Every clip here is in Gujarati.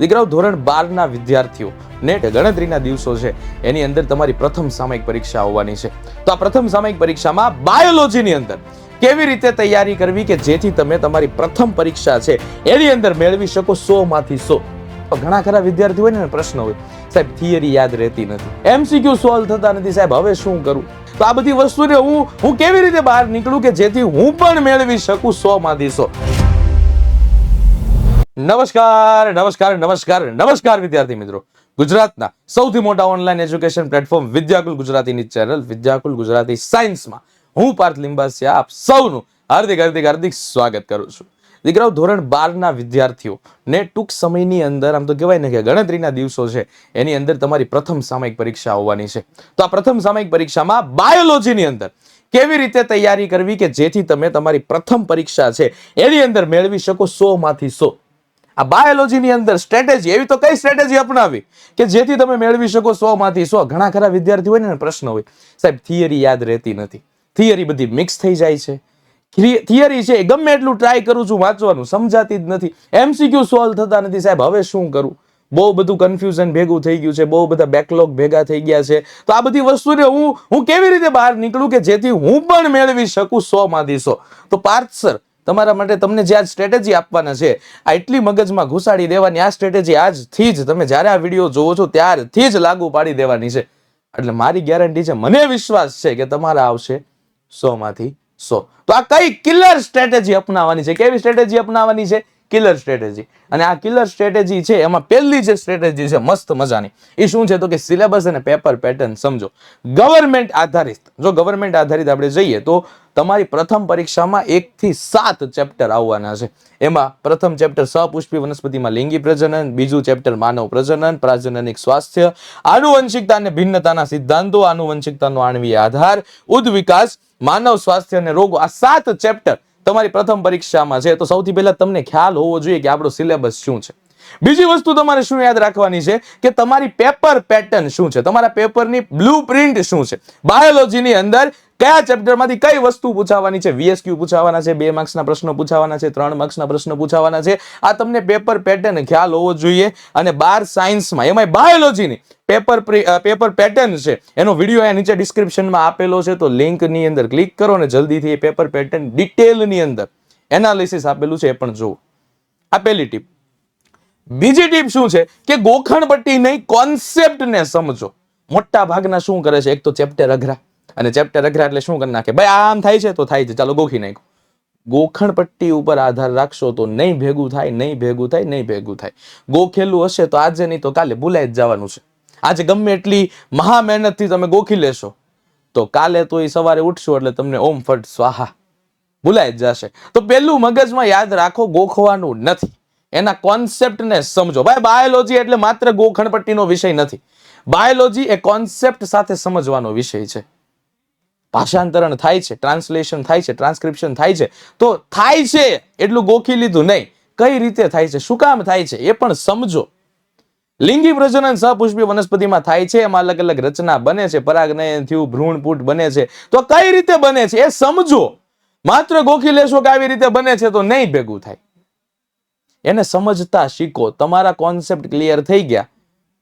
દીકરાઓ ધોરણ બારના વિદ્યાર્થીઓ. નેટ ગણતરીના દિવસો છે. એની અંદર તમારી પ્રથમ સામયિક પરીક્ષા આવવાની છે. તો આ પ્રથમ સામયિક પરીક્ષામાં બાયોલોજીની અંદર કેવી રીતે તૈયારી કરવી કે જેથી તમે તમારી પ્રથમ પરીક્ષા છે એની અંદર મેળવી શકો સો. માંથી સો ઘણા ખરા વિદ્યાર્થીઓ હોય ને પ્રશ્ન હોય. સાહેબ, થિયરી યાદ રહેતી નથી. એમસીક્યુ સોલ્વ થતા નથી. સાહેબ, હવે શું કરું? તો આ બધી વસ્તુને હું હું કેવી રીતે બહાર નીકળું કે જેથી હું પણ મેળવી શકું સો માંથી સો? નમસ્કાર નમસ્કાર નમસ્કાર નમસ્કાર વિદ્યાર્થી મિત્રો. ગુજરાતના સૌથી મોટા ઓનલાઈન એજ્યુકેશન પ્લેટફોર્મ વિદ્યાકુલ ગુજરાતીની ચેનલ વિદ્યાકુલ ગુજરાતી સાયન્સમાં હું પાર્થ લિંબાસિયા, આપ સૌનું હાર્દિક હાર્દિક હાર્દિક સ્વાગત કરું છું. દીકરાઓ, ધોરણ બારના વિદ્યાર્થીઓ ને ટૂંક સમયની અંદર, આમ તો કહેવાય ને કે ગણતરીના દિવસો છે, એની અંદર તમારી પ્રથમ સામયિક પરીક્ષા આવવાની છે. તો આ પ્રથમ સામયિક પરીક્ષામાં બાયોલોજીની અંદર કેવી રીતે તૈયારી કરવી કે જેથી તમે તમારી પ્રથમ પરીક્ષા છે, એની અંદર મેળવી શકો સો માંથી સો. આ બાયોલોજીની અંદર સ્ટ્રેટેજી એવી તો કઈ સ્ટ્રેટેજી અપનાવી કે જેથી તમે મેળવી શકો સો માંથી સો? ઘણા ખરા વિદ્યાર્થી હોય ને પ્રશ્ન હોય. સાહેબ થિયરી યાદ રહેતી નથી. થિયરી બધી મિક્સ થઈ જાય છે. થિયરી છે ગમે એટલું ટ્રાય કરું છું વાંચવાનું, સમજાતી જ નથી. એમસીક્યુ સોલ્વ થતા નથી. સાહેબ, હવે શું કરું? બહુ બધું કન્ફ્યુઝન ભેગું થઈ ગયું છે, બહુ બધા બેકલોગ ભેગા થઈ ગયા છે. તો આ બધી વસ્તુને હું હું કેવી રીતે બહાર નીકળું કે જેથી હું પણ મેળવી શકું સો માંથી સો? તો પાર્થ સર તમારા માટે તમને જે આજ સ્ટ્રેટેજી આપવાના છે, આ એટલી મગજમાં ઘુસાડી દેવાની, આ સ્ટ્રેટેજી આજથી જ તમે જ્યારે આ વીડિયો જોવો છો ત્યારથી જ લાગુ પાડી દેવાની છે. એટલે મારી ગેરંટી છે, મને વિશ્વાસ છે કે તમારા આવશે સો માંથી સો. તો આ કઈ કિલર સ્ટ્રેટેજી અપનાવવાની છે? કેવી સ્ટ્રેટેજી અપનાવવાની છે? કિલર સ્ટ્રેટેજી અને આ કિલર સ્ટ્રેટેજી છે, એમાં પહેલી જે સ્ટ્રેટેજી છે, મસ્ત મજાની. એ શું છે તો કે સિલેબસ અને પેપર પેટર્ન સમજો. ગવર્મેન્ટ આધારિત. જો ગવર્મેન્ટ આધારિત આપણે જઈએ તો તમારી પ્રથમ પરીક્ષામાં એકથી સાત ચેપ્ટર આવવાના છે. એમાં પ્રથમ ચેપ્ટર સપુષ્પી વનસ્પતિમાં લિંગી પ્રજનન, બીજું ચેપ્ટર માનવ પ્રજનન, પ્રાજનનિક સ્વાસ્થ્ય, આનુવંશિકતા અને ભિન્નતાના સિદ્ધાંતો, આનુવંશિકતાનો આણવીય આધાર, ઉદ્વિકાસ, માનવ સ્વાસ્થ્ય અને રોગો. આ સાત ચેપ્ટર તમારી પ્રથમ પરીક્ષામાં છે, તો સૌથી પહેલા તમને ખ્યાલ હોવો જોઈએ કે આપણો સિલેબસ શું છે. બીજી વસ્તુ તમારે શું યાદ રાખવાની છે કે તમારી પેપર પેટર્ન શું છે? તમારા પેપરની બ્લુ પ્રિન્ટ શું છે? બાયોલોજીની અંદર કયા ચેપ્ટરમાંથી કઈ વસ્તુ પૂછાવાની છે? વીએસક્યુ પૂછાવાના છે, બે માર્ક્સના પ્રશ્નો પૂછાવાના છે, ત્રણ માર્ક્સના પ્રશ્નો પૂછાવાના છે. આ તમને પેપર પેટર્ન ખ્યાલ હોવો જોઈએ અને બાર સાયન્સમાં એમાંય બાયોલોજીની પેપર પેપર પેટર્ન છે. એનો વીડિયો અહીંયા નીચે ડિસ્ક્રિપ્શનમાં આપેલો છે, તો લિંકની અંદર ક્લિક કરો ને જલ્દીથી એ પેપર પેટર્ન ડિટેલની અંદર એનાલિસિસ આપેલું છે, એ પણ જુઓ. આ પહેલી ટીપ બીજી ટીપ શું છે? કે ગોખણપટ્ટી નહીં કોન્સેપ્ટને સમજો. મોટા ભાગના શું કરે છે? એક તો ચેપ્ટર અઘરા. અને ચેપ્ટર અઘરા એટલે શું કરી નાખે? ભાઈ, આમ થાય છે તો થાય છે. ચાલો ગોખી નાખો ગોખણ પટ્ટી ઉપર આધાર રાખશો તો નહીં ભેગું થાય, નહીં ભેગું થાય, નહીં ભેગું થાય. ગોખેલું હશે તો આજે નહીં તો કાલે ભૂલાઈ જ જવાનું છે. આજે ગમે એટલી મહા મહેનતથી તમે ગોખી લેશો, તો કાલે તો એ સવારે ઉઠશો એટલે તમને ઓમ ફટ સ્વાહા. ભૂલાઈ જ જશે. તો પેલું મગજમાં યાદ રાખો, ગોખવાનું નથી. એના કોન્સેપ્ટને સમજો. ભાઈ બાયોલોજી એટલે માત્ર ગોખણપટ્ટીનો વિષય નથી. બાયોલોજી એ કોન્સેપ્ટ સાથે સમજવાનો વિષય છે. ભાષાંતરણ થાય છે ટ્રાન્સલેશન થાય છે ટ્રાન્સક્રિપ્શન થાય છે, તો થાય છે એટલું ગોખી લીધું નહીં. કઈ રીતે થાય છે, શું કામ થાય છે એ પણ સમજો. લિંગી પ્રજનન સપુષ્પી વનસ્પતિમાં થાય છે, એમાં અલગ અલગ રચના બને છે, પરાગનયન થયું ભ્રૂણપૂટ બને છે. તો કઈ રીતે બને છે એ સમજો. માત્ર ગોખી લેશો કે આવી રીતે બને છે તો નહીં ભેગું થાય. એને સમજતા શીખો. તમારા કોન્સેપ્ટ ક્લિયર થઈ ગયા.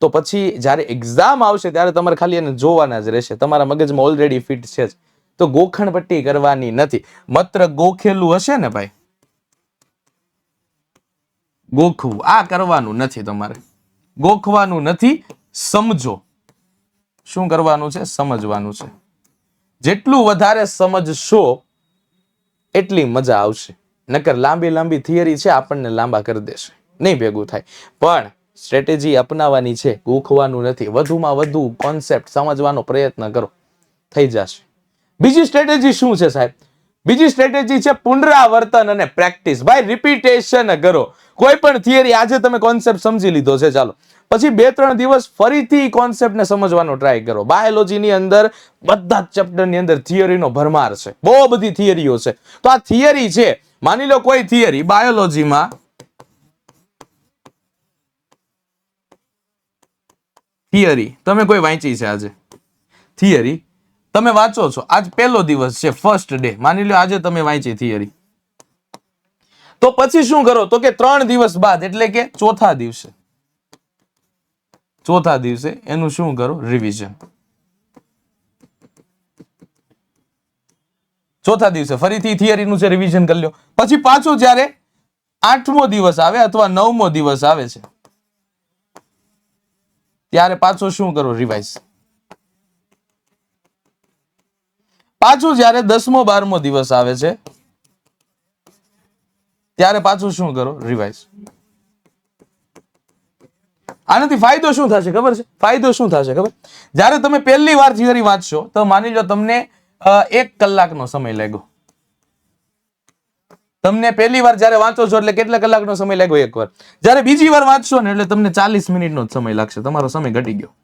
તો પછી જ્યારે એક્ઝામ આવશે ત્યારે તમારે ખાલી એને જોવાના જ રહેશે. તમારા મગજમાં ઓલરેડી ફિટ છે જ. તો ગોખણપટ્ટી કરવાની નથી. માત્ર ગોખેલું હશે ને ભાઈ? ગોખવું. આ કરવાનું નથી તમારે. ગોખવાનું નથી, સમજો. શું કરવાનું છે? સમજવાનું છે. જેટલું વધારે સમજશો, એટલી મજા આવશે. નકર લાંબી લાંબી થિયરી છે, આપણને લાંબા કરી દેશે. નહીં ભેગું થાય. પણ સ્ટ્રેટેજી અપનાવવાની છે, ગોખવાનું નથી. વધુમાં વધુ કોન્સેપ્ટ સમજવાનો પ્રયત્ન કરો. થઈ જશે. બીજી સ્ટ્રેટેજી શું છે સાહેબ? બીજી સ્ટ્રેટેજી છે પુનરાવર્તન અને પ્રેક્ટિસ. ભાઈ રિપીટેશન કરો. કોઈ પણ થિયરી આજે તમે કોન્સેપ્ટ સમજી લીધો છે, ચાલો. પછી બે ત્રણ દિવસ ફરીથી કોન્સેપ્ટને સમજવાનો ટ્રાય કરો. બાયોલોજીની અંદર બધા જ ચેપ્ટરની અંદર થિયરીનો ભરમાર છે. બહુ બધી થિયરીઓ છે. તો આ થિયરી છે. માની લો કોઈ થિયરી બાયોલોજીમાં થિયરી તમે કોઈ વાંચી છે આજે? થિયરી તમે વાંચો છો. આજ પહેલો દિવસ છે ફર્સ્ટ ડે માની લો આજે તમે વાંચી થિયરી તો પછી શું કરો? તો કે ત્રણ દિવસ બાદ, એટલે કે ચોથા દિવસે. ચોથા દિવસે એનું શું કરો? રિવિઝન ચોથા દિવસે ફરીથી થિયરીનું છે રિવિઝન કરી લો પછી પાછું જ્યારે આઠમો દિવસ આવે અથવા નવમો દિવસ આવે છે ત્યારે પાછું શું કરો રિવાઇઝ પાછું જ્યારે દસમો, બારમો દિવસ આવે છે, ત્યારે પાછું શું કરો રિવાઇઝ આનાથી ફાયદો શું થશે, ખબર છે? ફાયદો શું થશે, ખબર? જ્યારે તમે પહેલી વાર થિયરી વાંચશો, તો માની લો તમને એક કલાકનો સમય લાગ્યો. તમને પહેલી વાર જ્યારે વાંચો છો એટલે કેટલા કલાકનો સમય લાગ્યો? એક વાર. જ્યારે બીજી વાર વાંચશો ને એટલે તમને ચાલીસ મિનિટનો જ સમય લાગશે. તમારો સમય ઘટી ગયો.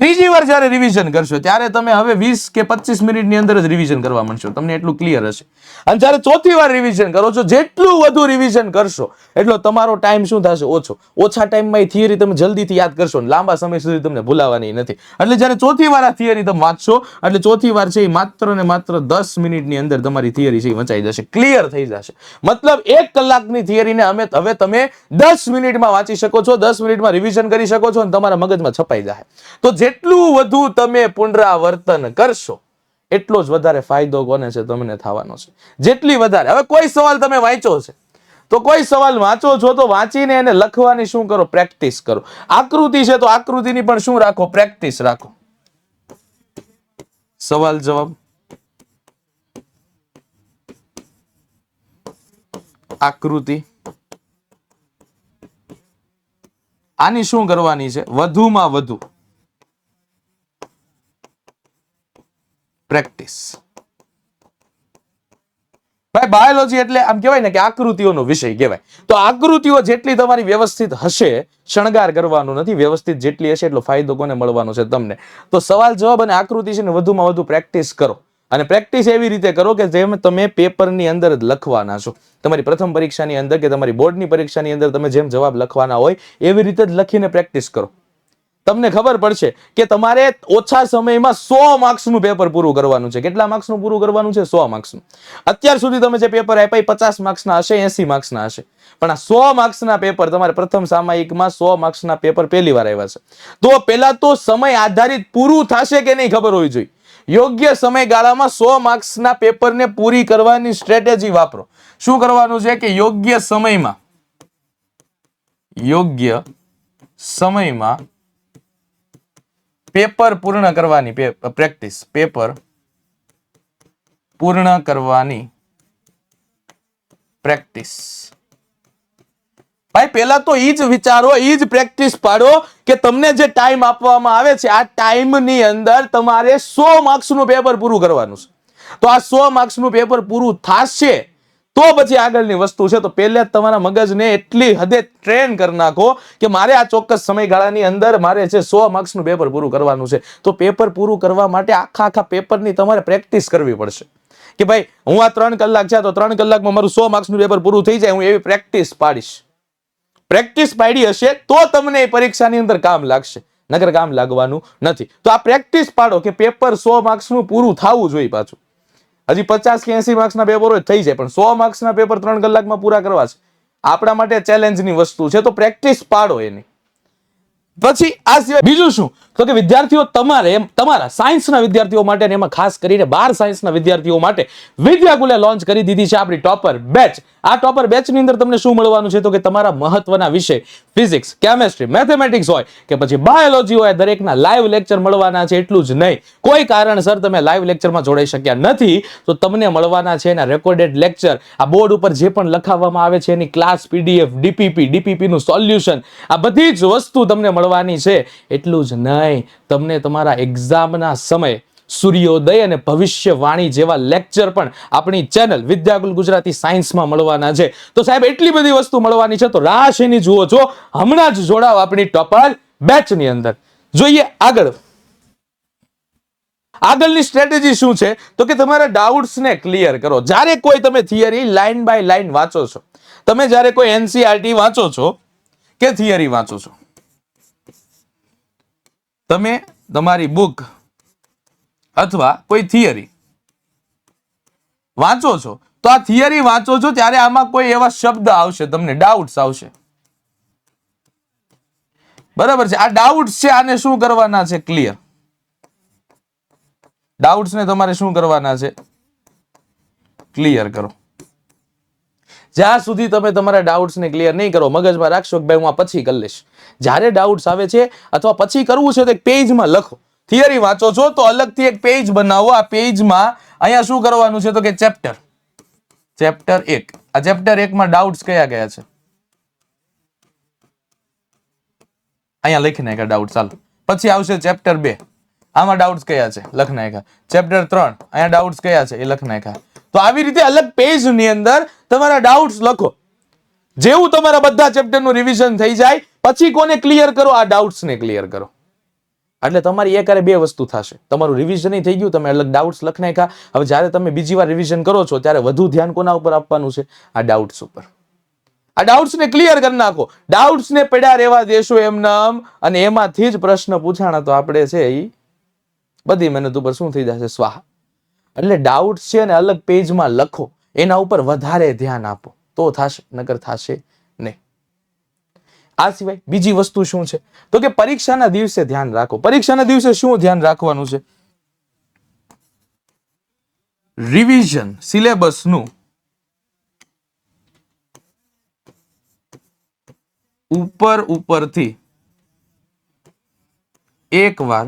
ત્રીજી વાર જ્યારે રિવિઝન કરશો, ત્યારે તમે હવે વીસ કે પચીસ મિનિટની અંદર જ રિવિઝન કરવા માંડશો. તમને એટલું ક્લિયર હશે. અને જ્યારે ચોથી વાર રિવિઝન કરો છો, જેટલું વધુ રિવિઝન કરશો, એટલો તમારો ટાઈમ શું થશે? ઓછો. ઓછા ટાઈમમાં એ થિયરી તમે જલ્દીથી યાદ કરશો ને લાંબા સમય સુધી તમને ભૂલાવાની નથી. એટલે જ્યારે ચોથી વાર આ થિયરી તમે વાંચશો, એટલે ચોથી વાર છે એ માત્ર ને માત્ર દસ મિનિટની અંદર તમારી થિયરી છે એ વંચાઈ જશે. ક્લિયર થઈ જશે. મતલબ એક કલાકની થિયરીને અમે હવે તમે દસ મિનિટમાં વાંચી શકો છો, દસ મિનિટમાં રિવિઝન કરી શકો છો અને તમારા મગજમાં છપાઈ જાય. તો જેટલું વધુ તમે પુનરાવર્તન કરશો, એટલો જ વધારે ફાયદો કોને છે તમને થવાનો છે. જેટલી વધારે. હવે કોઈ સવાલ તમે વાંચ્યો છે? તો કોઈ સવાલ વાંચો છો તો વાંચીને એને લખવાની શું કરો? પ્રેક્ટિસ કરો. આકૃતિ છે તો આકૃતિની પણ શું રાખો? પ્રેક્ટિસ રાખો. સવાલ જવાબ. આકૃતિ. આની શું કરવાની છે? વધુમાં વધુ. પ્રેક્ટિસ. ભાઈ, બાયોલોજી એટલે આમ કહેવાય ને કે આકૃતિઓનો વિષય કહેવાય. તો આકૃતિઓ જેટલી તમારી વ્યવસ્થિત હશે, શણગાર કરવાનું નથી, વ્યવસ્થિત જેટલી હશે એટલો ફાયદો કોને મળવાનો છે તમને? તો સવાલ, જવાબ અને આકૃતિ છે ને વધુમાં વધુ પ્રેક્ટિસ કરો. અને પ્રેક્ટિસ એવી રીતે કરો કે જેમ તમે પેપરની અંદર જ લખવાના છો. તમારી પ્રથમ પરીક્ષાની અંદર કે તમારી બોર્ડની પરીક્ષાની અંદર તમે જેમ જવાબ લખવાના હોય, એવી રીતે જ લખીને પ્રેક્ટિસ કરો. તમને ખબર પડશે કે તમારે ઓછા સમયમાં સો માર્ક્સનું પેપર પૂરું કરવાનું છે. કેટલા માર્ક્સનું પૂરું કરવાનું છે? સો માર્ક્સનું. અત્યાર સુધી તમે જે પેપર આપ્યા પચાસ માર્ક્સના હશે, એસી માર્ક્સના હશે. પણ આ સો માર્ક્સના પેપર તમારે પ્રથમ સામાયિકમાં સો માર્ક્સના પેપર પહેલી વાર આવ્યા છે. તો પહેલા તો સમય આધારિત પૂરું થશે કે નહીં ખબર હોવી જોઈએ. યોગ્ય સમયગાળામાં સો માર્ક્સના પેપરને પૂરી કરવાની સ્ટ્રેટેજી વાપરો. શું કરવાનું છે કે યોગ્ય સમયમાં યોગ્ય સમયમાં પેપર પૂર્ણ કરવાની પ્રેક્ટિસ, પેપર પૂર્ણ કરવાની. પ્રેક્ટિસ. ભાઈ, પહેલા તો એ જ વિચારો એ જ પ્રેક્ટિસ પાડો કે તમને જે ટાઈમ આપવામાં આવે છે, આ ટાઈમની અંદર તમારે સો માર્ક્સનું પેપર પૂરું કરવાનું છે. તો આ સો માર્ક્સનું પેપર પૂરું થશે તો પછી આગળની વસ્તુ છે, તો પહેલા જ તમારા મગજને એટલી હદે ટ્રેન કરી નાખો કે મારે આ ચોક્કસ સમયગાળાની અંદર મારે છે સો માર્ક્સનું પેપર પૂરું કરવાનું છે, તો પેપર પૂરું કરવા માટે આખા આખા પેપરની તમારે પ્રેક્ટિસ કરવી પડશે. કે ભાઈ, હું આ ત્રણ કલાક છે, તો ત્રણ કલાકમાં મારું સો માર્ક્સનું પેપર પૂરું થઈ જાય, હું એવી પ્રેક્ટિસ પાડીશ. પ્રેક્ટિસ પાડી હશે, તો તમને એ પરીક્ષાની અંદર કામ લાગશે. નગર કામ લાગવાનું નથી. તો આ પ્રેક્ટિસ પાડો કે પેપર સો માર્ક્સનું પૂરું થવું જોઈએ પાછું. હજી પચાસ કે એસી માર્ક્સના પેપર થઈ જાય, પણ સો માર્ક્સના પેપર ત્રણ કલાકમાં પૂરા કરવા છે. આપણા માટે ચેલેન્જની વસ્તુ છે, તો પ્રેક્ટિસ પાડો એની. પછી આ સિવાય બીજું શું? તો કે વિદ્યાર્થીઓ તમારે તમારા સાયન્સના વિદ્યાર્થીઓ માટે અને એમાં ખાસ કરીને બાર સાયન્સના વિદ્યાર્થીઓ માટે વિદ્યાકુલે લોન્ચ કરી દીધી છે આપણી ટોપર બેચ. આ ટોપર બેચની અંદર તમને શું મળવાનું છે? તો કે તમારા મહત્વના વિષય, ફિઝિક્સ, કેમેસ્ટ્રી, મેથેમેટિક્સ હોય કે પછી બાયોલોજી હોય, દરેકના લાઈવ લેક્ચર મળવાના છે, એટલું જ નહીં. કોઈ કારણસર તમે લાઈવ લેક્ચરમાં જોડાઈ શક્યા નથી, તો તમને મળવાના છે એના રેકોર્ડેડ લેક્ચર આ બોર્ડ ઉપર જે પણ લખાવવામાં આવે છે, એની ક્લાસ પીડીએફ ડીપીપી ડીપીપીનું સોલ્યુશન આ બધી જ વસ્તુ તમને મળવાની છે એટલું જ નહીં. તમને તમારા એક્ઝામના સમયે સૂર્યોદય અને ભવિષ્યવાણી જેવા લેક્ચર પણ આપણી ચેનલ વિદ્યાકુલ ગુજરાતી સાયન્સમાં મળવાના છે. તો સાહેબ, એટલી બધી વસ્તુ મળવાની છે, તો રાહ જુઓ છો હમણાં જ જોડાવ આપણી ટોપર બેચની અંદર. જોઈએ આગળ. આગળની સ્ટ્રેટેજી શું છે? તો કે તમારા ડાઉટ્સને ક્લિયર કરો. જ્યારે કોઈ તમે થિયરી લાઈન બાય લાઈન વાંચો છો, તમે જ્યારે કોઈ એનસીઆરટી વાંચો છો કે થિયરી વાંચો છો તમે તમારી બુક અથવા કોઈ થિયરી વાંચો છો, તો આ થિયરી વાંચો છો ત્યારે આમાં કોઈ એવા શબ્દ આવશે, તમને ડાઉટ્સ આવશે. બરાબર છે? આ ડાઉટ્સ છે, આને શું કરવાના છે? ક્લિયર ડાઉટ્સને તમારે શું કરવાના છે? ક્લિયર કરો. જ્યાં સુધી તમે તમારા ડાઉટ્સને ક્લિયર નહીં કરો, મગજમાં રાખશો કે ભાઈ હું આ પછી કરી લઈશ. જ્યારે ડાઉટ્સ આવે છે, અથવા પછી કરવું છે તો એક પેજમાં લખો. થિયરી વાંચો છો તો અલગથી એક પેજ બનાવો. આ પેજમાં અહીંયા શું કરવાનું છે તો કે ચેપ્ટર ચેપ્ટર એક. આ ચેપ્ટર એકમાં ડાઉટ્સ કયા કયા છે? અહીંયા લખી નાખ્યા ડાઉટ ચાલો. પછી આવશે ચેપ્ટર બે. આમાં ડાઉટ્સ કયા છે? લખ નાખ્યા. ચેપ્ટર ત્રણ. અહીંયા ડાઉટ્સ કયા છે? એ લખ નાખ્યા. તો આવી રીતે અલગ પેજની અંદર તમારા ડાઉટ્સ લખો. જેવું તમારા બધા ચેપ્ટરનું રિવિઝન થઈ જાય, પછી કોને ક્લિયર કરો, આ ડાઉટ્સ ને ક્લિયર કરો. એટલે તમારી એકારે બે વસ્તુ થશે. તમારું રિવિઝન થઈ ગયું, તમે અલગ ડાઉટ્સ લખ નાખ્યા. હવે જ્યારે તમે બીજી વાર રિવિઝન કરો છો, ત્યારે વધુ ધ્યાન કોના ઉપર આપવાનું છે? આ ડાઉટ્સ ઉપર. આ ડાઉટ્સ ને ક્લિયર કરી નાખો. ડાઉટ્સ ને પડ્યા રહેવા દેશો એમનામ અને એમાંથી જ પ્રશ્ન પૂછાણા તો આપણે છે એ બધી મહેનત ઉપર શું થઈ જશે? સ્વાહા. એટલે ડાઉટ્સ છે ને અલગ પેજમાં લખો. એના ઉપર વધારે ધ્યાન આપો. તો થશે નગર થશે આ સિવાય બીજી વસ્તુ શું છે? તો કે પરીક્ષાના દિવસે ધ્યાન રાખો. પરીક્ષાના દિવસે શું ધ્યાન રાખવાનું છે? રિવિઝન સિલેબસનું ઉપર ઉપરથી એકવાર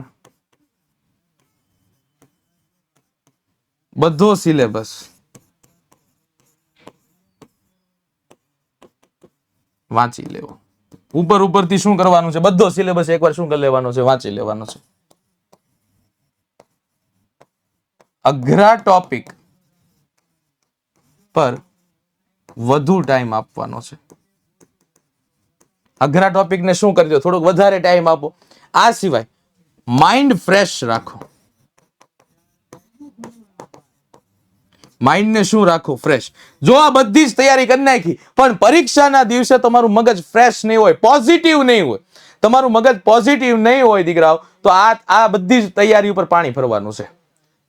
બધો સિલેબસ વાંચી લેવો. ઉપર ઉપરથી શું કરવાનું છે? બધો સિલેબસ એકવાર શું કરી લેવાનો છે? વાંચી લેવાનો છે. અઘરા ટોપિક પર વધુ ટાઈમ આપવાનો છે. અઘરા ટોપિકને શું કરી દો? થોડોક વધારે ટાઈમ આપો. આ સિવાય માઇન્ડ ફ્રેશ રાખો. માઇન્ડને શું રાખવું? ફ્રેશ જો આ બધી જ તૈયારી કરી નાખી, પણ પરીક્ષાના દિવસે તમારું મગજ ફ્રેશ નહીં હોય પોઝિટિવ નહીં હોય. તમારું મગજ પોઝિટિવ નહીં હોય, દીકરાઓ, તો આ આ બધી જ તૈયારી ઉપર પાણી ફરવાનું છે.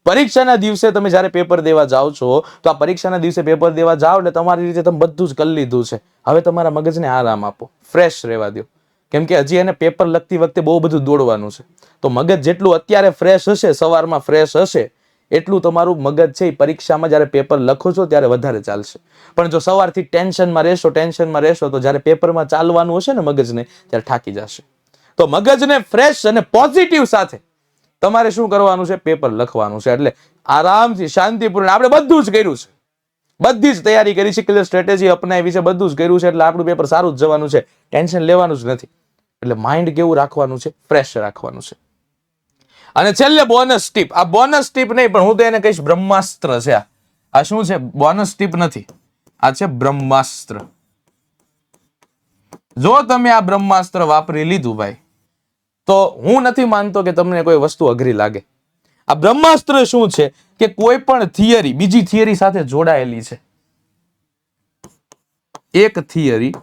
પરીક્ષાના દિવસે તમે જ્યારે પેપર દેવા જાઓ છો, તો આ પરીક્ષાના દિવસે પેપર દેવા જાઓ એટલે તમારી રીતે તમે બધું જ કરી લીધું છે. હવે તમારા મગજને આરામ આપો. ફ્રેશ રહેવા દો કેમ કે હજી એને પેપર લખતી વખતે બહુ બધું દોડવાનું છે. તો મગજ જેટલું અત્યારે ફ્રેશ હશે, સવારમાં ફ્રેશ હશે એટલું તમારું મગજ છે એ પરીક્ષામાં જ્યારે પેપર લખો છો ત્યારે વધારે ચાલશે. પણ જો સવારથી ટેન્શનમાં રહેશો ટેન્શનમાં રહેશો, તો જ્યારે પેપરમાં ચાલવાનું હશે ને મગજને, ત્યારે થાકી જશે. તો મગજને ફ્રેશ અને પોઝિટિવ સાથે તમારે શું કરવાનું છે? પેપર લખવાનું છે. એટલે આરામથી, શાંતિપૂર્ણ, આપણે બધું જ કર્યું છે. બધી જ તૈયારી કરી છે ક્લિયર સ્ટ્રેટેજી અપનાવી છે, બધું જ કર્યું છે, એટલે આપણું પેપર સારું જ જવાનું છે. ટેન્શન લેવાનું જ નથી. એટલે માઇન્ડ કેવું રાખવાનું છે? ફ્રેશ રાખવાનું છે. અને છેલ્લે બોનસ ટીપ આ બોનસ ટીપ નહીં, પણ હું તો એને કહીશ બ્રહ્માસ્ત્ર છે આ. આ શું છે? બોનસ ટીપ નથી. આ છે બ્રહ્માસ્ત્ર. જો તમે આ બ્રહ્માસ્ત્ર વાપરી લીધું ભાઈ, તો હું નથી માનતો કે તમને કોઈ વસ્તુ અઘરી લાગે. આ બ્રહ્માસ્ત્ર શું છે? કે કોઈ પણ થિયરી બીજી થિયરી સાથે જોડાયેલી છે. એક થિયરી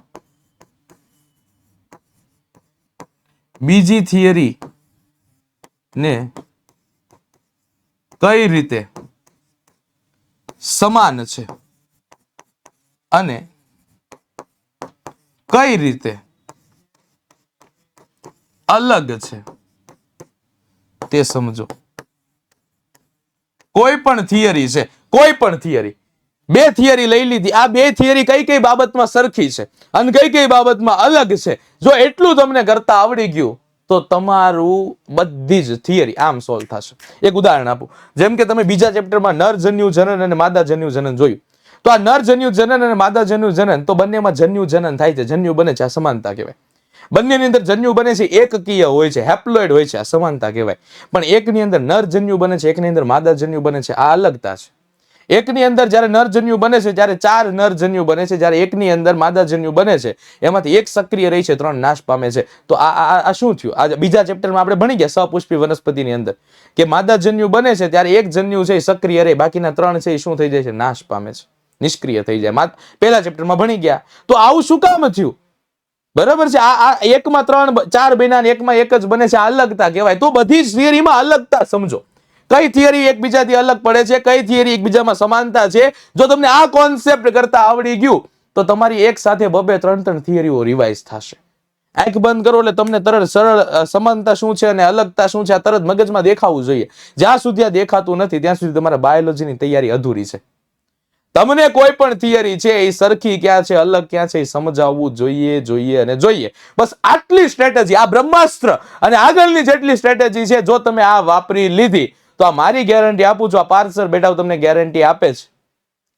બીજી થિયરી ને કઈ રીતે સમાન છે અને કઈ રીતે અલગ છે તે સમજો. કોઈ પણ થિયરી છે, કોઈ પણ થિયરી. બે થિયરી લઈ લીધી. આ બે થિયરી કઈ કઈ બાબતમાં સરખી છે અને કઈ કઈ બાબતમાં અલગ છે? જો એટલું તમને કરતા આવડી ગયું તો તમારું બધી જ થિયરી આમ સોલ્વ થશે. એક ઉદાહરણ આપું. જેમ કે તમે બીજા ચેપ્ટરમાં નર જન્યુ જનન અને માદા જન્યુ જનન જોયું. તો આ નર જન્યુ જનન અને માદા જન્યુ જનન તો બંનેમાં જન્યુ જનન થાય છે. જન્યુ બને છે, આ સમાનતા કહેવાય. બંનેની અંદર જન્યુ બને છે, એકકીય હોય છે હેપ્લોઇડ હોય છે, આ સમાનતા કહેવાય. પણ એકની અંદર નર જન્યુ બને છે, એકની અંદર માદા જન્યુ બને છે, આ અલગતા છે. એકની અંદર જ્યારે નરજન્યુ બને છે ત્યારે ચાર નરજન્યુ બને છે, જ્યારે એકની અંદર માદાજન્યુ બને છે, એમાંથી એક સક્રિય રહી છે, ત્રણ નાશ પામે છે. તો આ આ શું થયું? આ બીજા ચેપ્ટરમાં આપણે ભણી ગયા સપુષ્પી વનસ્પતિની અંદર. કે માદાજન્યુ બને છે, ત્યારે એક જન્યુ છે, એ સક્રિય રહે, બાકીના ત્રણ છે, એ શું થઈ જાય છે? નાશ પામે છે. નિષ્ક્રિય થઈ જાય. પહેલા ચેપ્ટરમાં ભણી ગયા. તો આવું શું કામ થયું? બરાબર છે? આ આ એકમાં ત્રણ ચાર બન્યા એકમાં એક જ બને છે અલગતા કહેવાય. તો બધી જ થિયરીમાં અલગતા સમજો. કઈ થિયરી એકબીજાથી અલગ પડે છે, કઈ થિયરી એકબીજામાં સમાનતા છે? જો તમને આ કોન્સેપ્ટ કરતા આવડી ગયું, તો તમારી એક સાથે બબે ત્રણ ત્રણ થિયરીઓ રિવાઇઝ થશે. આંખ બંધ કરો એટલે તમને તરત સરળ સમાનતા શું છે અને અલગતા શું છે આ તરત મગજમાં દેખાવું જોઈએ. જ્યાં સુધી આ દેખાતું નથી, ત્યાં સુધી તમારા બાયોલોજીની તૈયારી અધૂરી છે. તમને કોઈ પણ થિયરી છે, એ સરખી ક્યાં છે, અલગ ક્યાં છે, એ સમજાવવું જોઈએ જોઈએ અને જોઈએ. બસ આટલી સ્ટ્રેટેજી આ બ્રહ્માસ્ત્ર અને આગળની જેટલી સ્ટ્રેટેજી છે, જો તમે આ વાપરી લીધી તો આ મારી ગેરંટી આપું છું, આ પાર્સર બેટા તમને ગેરંટી આપે છે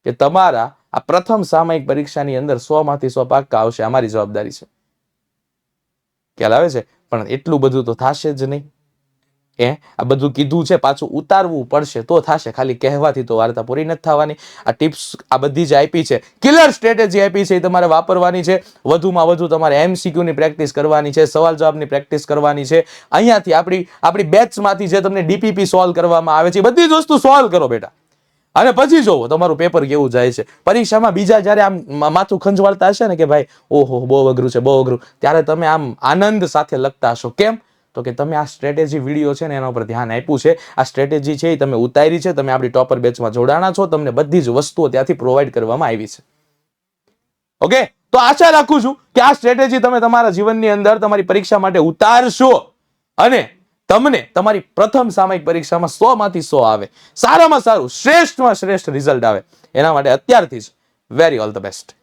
કે તમારા આ પ્રથમ સામયિક પરીક્ષાની અંદર સો માંથી સો પાક્કા આવશે અમારી જવાબદારી છે. ખ્યાલ આવે છે? પણ એટલું બધું તો થશે જ નહીં. એ આ બધું કીધું છે, પાછું ઉતારવું પડશે, તો થશે. ખાલી કહેવાથી તો વાર્તા પૂરી નથી થવાની. આ ટિપ્સ આ બધી જે આપી છે. કિલર સ્ટ્રેટેજી આપી છે, એ તમારે વાપરવાની છે. વધુમાં વધુ તમારે એમસીક્યુની પ્રેક્ટિસ કરવાની છે, સવાલ જવાબની પ્રેક્ટિસ કરવાની છે. અહીંયાથી આપણી આપણી બેચમાંથી જે તમને ડીપીપી સોલ્વ કરવામાં આવે છે બધી જ વસ્તુ સોલ્વ કરો બેટા. અને પછી જોવો, તમારું પેપર કેવું જાય છે. પરીક્ષામાં બીજા જ્યારે આમ માથું ખંજવાળતા હશે ને કે ભાઈ, ઓહો, બહુ અઘરું છે, બહુ અઘરું. ત્યારે તમે આમ આનંદ સાથે લખતા હશો. કેમ? તો કે તમે આ સ્ટ્રેટેજી વીડિયો છે ને એના ઉપર ધ્યાન આપ્યું છે. આ સ્ટ્રેટેજી છે એ તમે ઉતારી છે, તમે આપણી ટોપર બેચમાં જોડાણા છો, તમને બધી જ વસ્તુઓ ત્યાંથી પ્રોવાઈડ કરવામાં આવી છે. ઓકે? તો આશા રાખું છું કે આ સ્ટ્રેટેજી તમે તમારા જીવનની અંદર તમારી પરીક્ષા માટે ઉતારશો અને તમને તમારી પ્રથમ સામયિક પરીક્ષામાં સો માંથી સો આવે. સારામાં સારું, શ્રેષ્ઠમાં શ્રેષ્ઠ રિઝલ્ટ આવે. એના માટે અત્યારથી જ વેરી ઓલ ધ બેસ્ટ